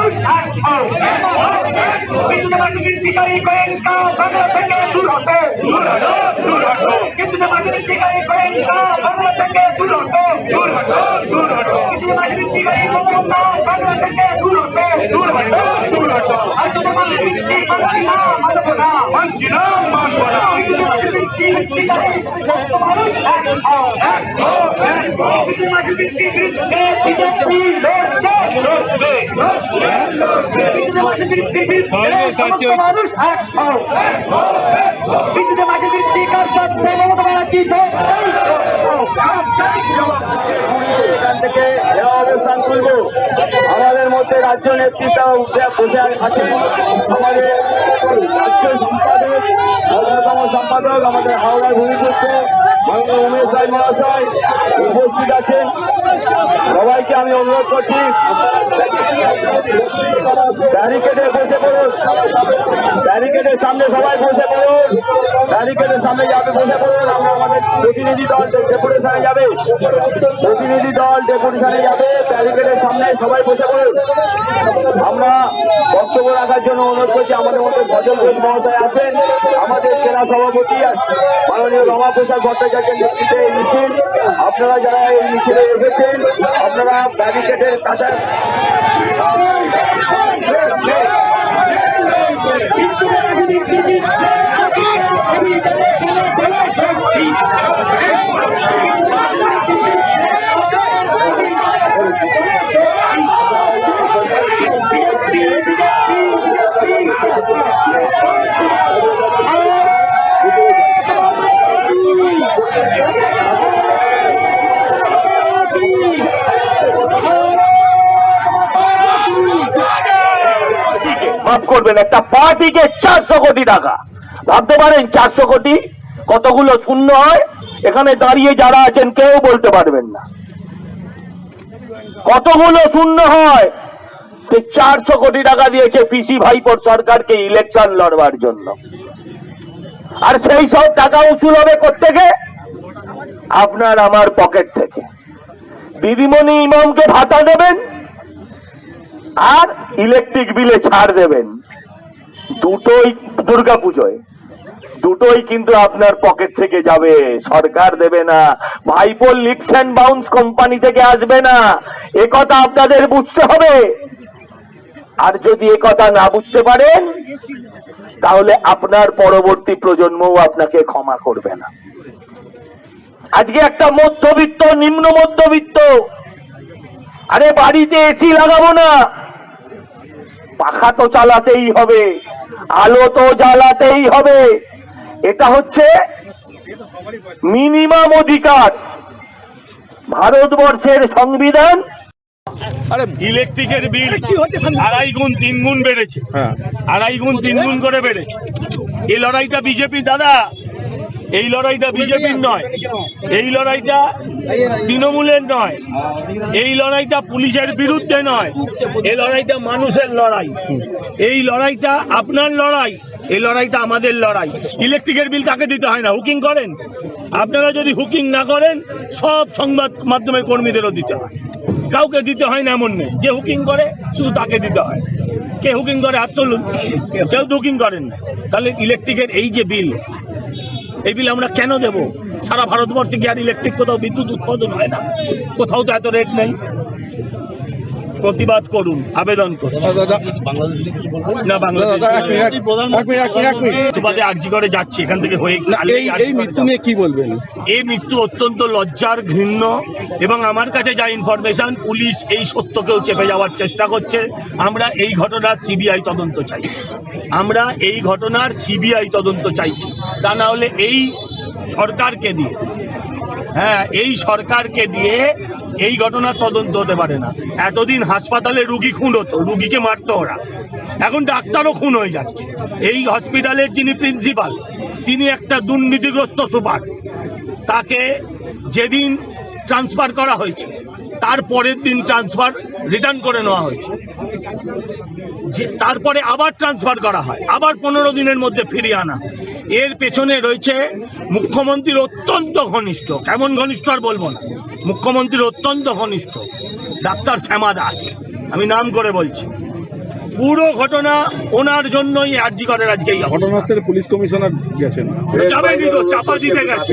মানুষ এক হও বিদ্যুৎ মাসিক বাংলা থেকে দূর হতো দূর হতো দূর হতো বিদ্যুৎ মাসিক শিকারী গোয়েঙ্কা বাংলা থেকে দূর হতো দূর হতো দূর হতো বিদ্যুৎ মাসিক শিকারী গোয়েঙ্কা বাংলা থেকে দূর হতো দূর হতো দূর হতো আর যদি মাসিক মানছি না মানব না মানছি না মানব না বিদ্যুৎ মাসিক শিকারী সমস্ত করছে এখান আমাদের মধ্যে রাজ্য নেতৃত্ব উঠে বসে আছেন আমাদের রাজ্য সম্পাদক সম্পাদক আমাদের হাওড়ার ভূমিপুত্র মাননীয় উমেশ রায় মহাশয় উপস্থিত আছেন। সবাইকে আমি অনুরোধ করছি, ব্যারিকেডে বসে পড়ুন। ব্যারিকেডের সামনে সবাই বসে পড়ুন। ব্যারিকেডের সামনে যাবে বসে পড়ুন, আমরা আমাদের প্রতিনিধি দল ডেপুটেশনে যাবে। প্রতিনিধি দল ডেপুটেশনে যাবে, ব্যারিকেডের সামনে সবাই বসে পড়ুন। আমরা বক্তব্য রাখার জন্য অনুরোধ করছি, আমাদের মধ্যে ভজন ঘোষ মহোদয় আছেন। আমাদের জেলা সভাপতি মাননীয় রমাপ্রসাদ আপনারা যারা এই মিছিলে এসেছেন আপনারা ব্যারিকেডের কাছে মাফ করবেন, একটা পার্টিকে চারশো কোটি টাকা। ভাবতে পারেন, চারশো কোটি কতগুলো শূন্য হয়? এখানে দাঁড়িয়ে যারা আছেন, কেউ বলতে পারবেন না। কতগুলো শূন্য হয়? সে চারশো কোটি টাকা দিয়েছে পিসি ভাইপোর সরকারকে ইলেকশন লড়বার জন্য। আর সেই সব টাকা উসুল হবে থেকে আপনার আমার পকেট থেকে। দিদিমণি ইমামকে ভাতা দেবেন? আর ইলেকট্রিক বিলে ছাড় দেবেন। দুটোই দুর্গা পুজোয় দুটোই কিন্তু আপনার পকেট থেকে যাবে। সরকার দেবে না। ভাইপোল লিপস অ্যান্ড বাউন্স কোম্পানি থেকে আসবে না। এ কথা আপনাদের বুঝতে হবে। আর যদি কথা না বুঝতে পারেন, তাহলে আপনার পরবর্তী প্রজন্মও আপনাকে ক্ষমা করবে না। আজকে একটা মধ্যবিত্ত, নিম্ন মধ্যবিত্ত। আরে বাড়িতে এসি লাগাবো না। পাখা তো চালাতেই হবে আলো তো জ্বালাতেই হবে। এটা হচ্ছে মিনিমাম অধিকার। ভারতবর্ষের সংবিধান আরে ইলেকট্রিকের বিল কি হচ্ছে সামনে? আড়াই গুণ তিন গুণ বেড়েছে। হ্যাঁ। আড়াই গুণ তিন গুণ করে বেড়েছে। এই লড়াইটা বিজেপি দাদা এই লড়াইটা বিজেপির নয়, এই লড়াইটা তৃণমূলের নয়, এই লড়াইটা পুলিশের বিরুদ্ধে নয়, এই লড়াইটা মানুষের লড়াই, এই লড়াইটা আপনার লড়াই, এই লড়াইটা আমাদের লড়াই। ইলেকট্রিকের বিল কাকে দিতে হয় না? হুকিং করেন? আপনারা যদি হুকিং না করেন, সব সংবাদ মাধ্যমের কর্মীদেরও দিতে হয়। কাউকে দিতে হয় না এমন নেই। যে হুকিং করে, শুধু তাকে দিতে হয়। কে হুকিং করে? হাত তুলুন কেউ তো হুকিং করেন তাহলে ইলেকট্রিকের এই যে বিল এই বিল আমরা কেন দেব? সারা ভারতবর্ষে কি ইলেকট্রিক কোথাও বিদ্যুৎ উৎপাদন হয় না? কোথাও তো এত রেট নেই। প্রতিবাদ করুন আবেদন করুন। না বাংলাদেশ আর্জি করে যাচ্ছি এখান থেকে হয়ে এই মৃত্যু নিয়ে কি বলবেন? এই মৃত্যু অত্যন্ত লজ্জার ঘৃণ্য এবং আমার কাছে যা ইনফরমেশন পুলিশ এই সত্যকেও চেপে যাওয়ার চেষ্টা করছে। আমরা এই ঘটনার সিবিআই তদন্ত চাই। আমরা এই ঘটনার সিবিআই তদন্ত চাইছি। তা না হলে এই সরকারকে দিয়ে হ্যাঁ এই সরকারকে দিয়ে এই ঘটনার তদন্ত হতে পারে না। এতদিন হাসপাতালে রুগী খুন হতো, রুগীকে মারতো ওরা। এখন ডাক্তারও খুন হয়ে যাচ্ছে। এই হসপিটালের যিনি প্রিন্সিপাল, তিনি একটা দুর্নীতিগ্রস্ত সুপার। তাকে যেদিন ট্রান্সফার করা হয়েছে তার পরের দিন ট্রান্সফার রিটার্ন করে নেওয়া হয়েছে। যে তারপরে আবার ট্রান্সফার করা হয় আবার পনেরো দিনের মধ্যে ফিরিয়ে আনা। এর পেছনে রয়েছে মুখ্যমন্ত্রীর অত্যন্ত ঘনিষ্ঠ কেমন ঘনিষ্ঠ আর বলব না মুখ্যমন্ত্রীর অত্যন্ত ঘনিষ্ঠ ডাক্তার শ্যামা দাস। আমি নাম করে বলছি। পুরো ঘটনা ওনার জন্যই আর্জি করেন আজকে ঘটনাস্থলে পুলিশ কমিশনার গেছেন। চাপা দিতে গেছে।